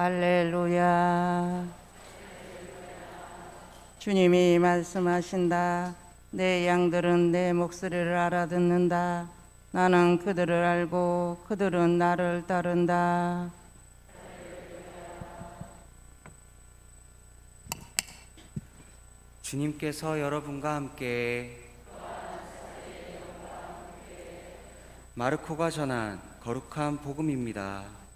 알렐루야. 주님이 말씀하신다. 내 양들은 내 목소리를 알아듣는다. 나는 그들을 알고 그들은 나를 따른다. 주님께서 여러분과 함께 마르코가 전한 거룩한 복음입니다.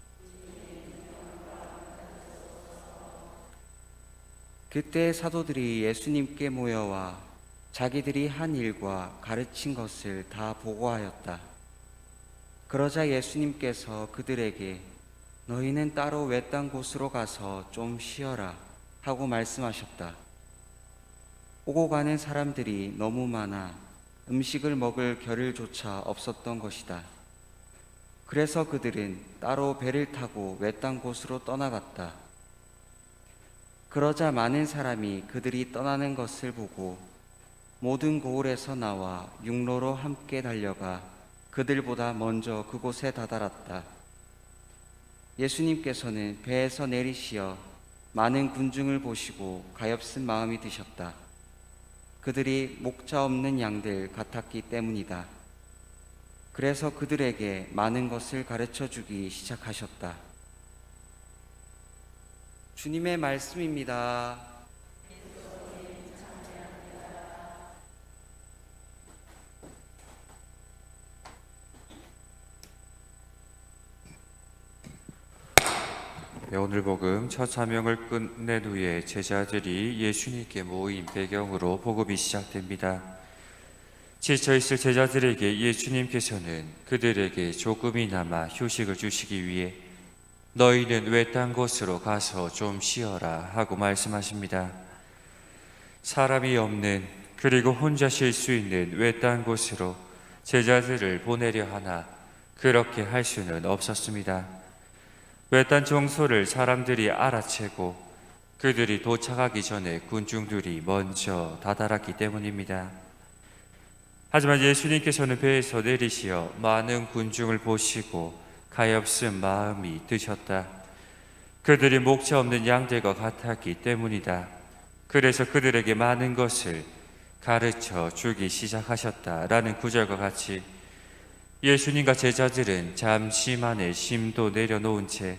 그때 사도들이 예수님께 모여와 자기들이 한 일과 가르친 것을 다 보고하였다. 그러자 예수님께서 그들에게 너희는 따로 외딴 곳으로 가서 좀 쉬어라 하고 말씀하셨다. 오고 가는 사람들이 너무 많아 음식을 먹을 겨를조차 없었던 것이다. 그래서 그들은 따로 배를 타고 외딴 곳으로 떠나갔다. 그러자 많은 사람이 그들이 떠나는 것을 보고 모든 고을에서 나와 육로로 함께 달려가 그들보다 먼저 그곳에 다다랐다. 예수님께서는 배에서 내리시어 많은 군중을 보시고 가엾은 마음이 드셨다. 그들이 목자 없는 양들 같았기 때문이다. 그래서 그들에게 많은 것을 가르쳐 주기 시작하셨다. 주님의 말씀입니다. 네, 오늘 복음 첫 사명을 끝낸 후에 제자들이 예수님께 모인 배경으로 복음이 시작됩니다. 지쳐 있을 제자들에게 예수님께서는 그들에게 조금이나마 휴식을 주시기 위해 너희는 외딴 곳으로 가서 좀 쉬어라 하고 말씀하십니다. 사람이 없는 그리고 혼자 쉴 수 있는 외딴 곳으로 제자들을 보내려 하나 그렇게 할 수는 없었습니다. 외딴 정소를 사람들이 알아채고 그들이 도착하기 전에 군중들이 먼저 다다랐기 때문입니다. 하지만 예수님께서는 배에서 내리시어 많은 군중을 보시고 가엾은 마음이 드셨다. 그들이 목자 없는 양들과 같았기 때문이다. 그래서 그들에게 많은 것을 가르쳐 주기 시작하셨다라는 구절과 같이 예수님과 제자들은 잠시만의 심도 내려놓은 채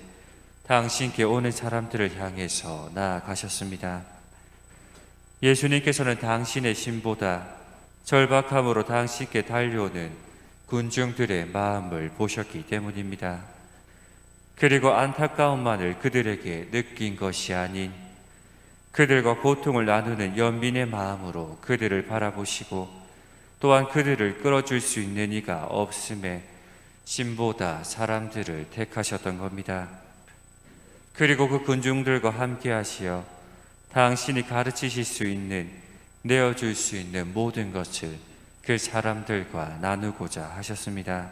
당신께 오는 사람들을 향해서 나아가셨습니다. 예수님께서는 당신의 심보다 절박함으로 당신께 달려오는 군중들의 마음을 보셨기 때문입니다. 그리고 안타까움만을 그들에게 느낀 것이 아닌 그들과 고통을 나누는 연민의 마음으로 그들을 바라보시고 또한 그들을 끌어줄 수 있는 이가 없음에 신보다 사람들을 택하셨던 겁니다. 그리고 그 군중들과 함께 하시어 당신이 가르치실 수 있는 내어줄 수 있는 모든 것을 그 사람들과 나누고자 하셨습니다.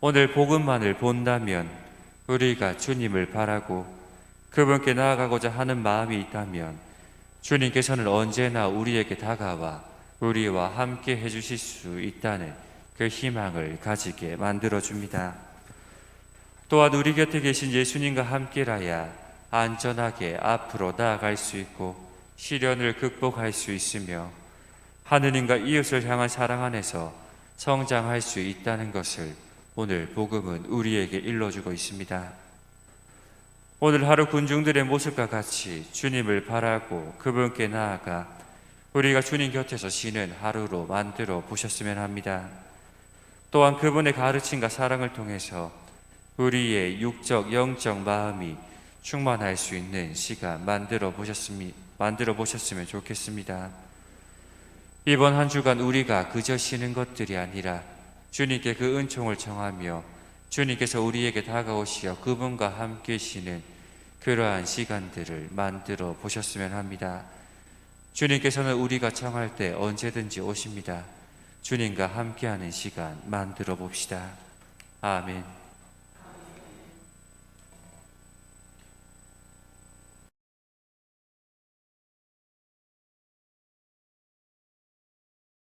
오늘 복음만을 본다면 우리가 주님을 바라고 그분께 나아가고자 하는 마음이 있다면 주님께서는 언제나 우리에게 다가와 우리와 함께 해주실 수 있다는 그 희망을 가지게 만들어 줍니다. 또한 우리 곁에 계신 예수님과 함께라야 안전하게 앞으로 나아갈 수 있고 시련을 극복할 수 있으며 하느님과 이웃을 향한 사랑 안에서 성장할 수 있다는 것을 오늘 복음은 우리에게 일러주고 있습니다. 오늘 하루 군중들의 모습과 같이 주님을 바라고 그분께 나아가 우리가 주님 곁에서 쉬는 하루로 만들어 보셨으면 합니다. 또한 그분의 가르침과 사랑을 통해서 우리의 육적, 영적 마음이 충만할 수 있는 시간 만들어 보셨으면, 좋겠습니다. 이번 한 주간 우리가 그저 쉬는 것들이 아니라 주님께 그 은총을 청하며 주님께서 우리에게 다가오시어 그분과 함께 쉬는 그러한 시간들을 만들어 보셨으면 합니다. 주님께서는 우리가 청할 때 언제든지 오십니다. 주님과 함께하는 시간 만들어 봅시다. 아멘.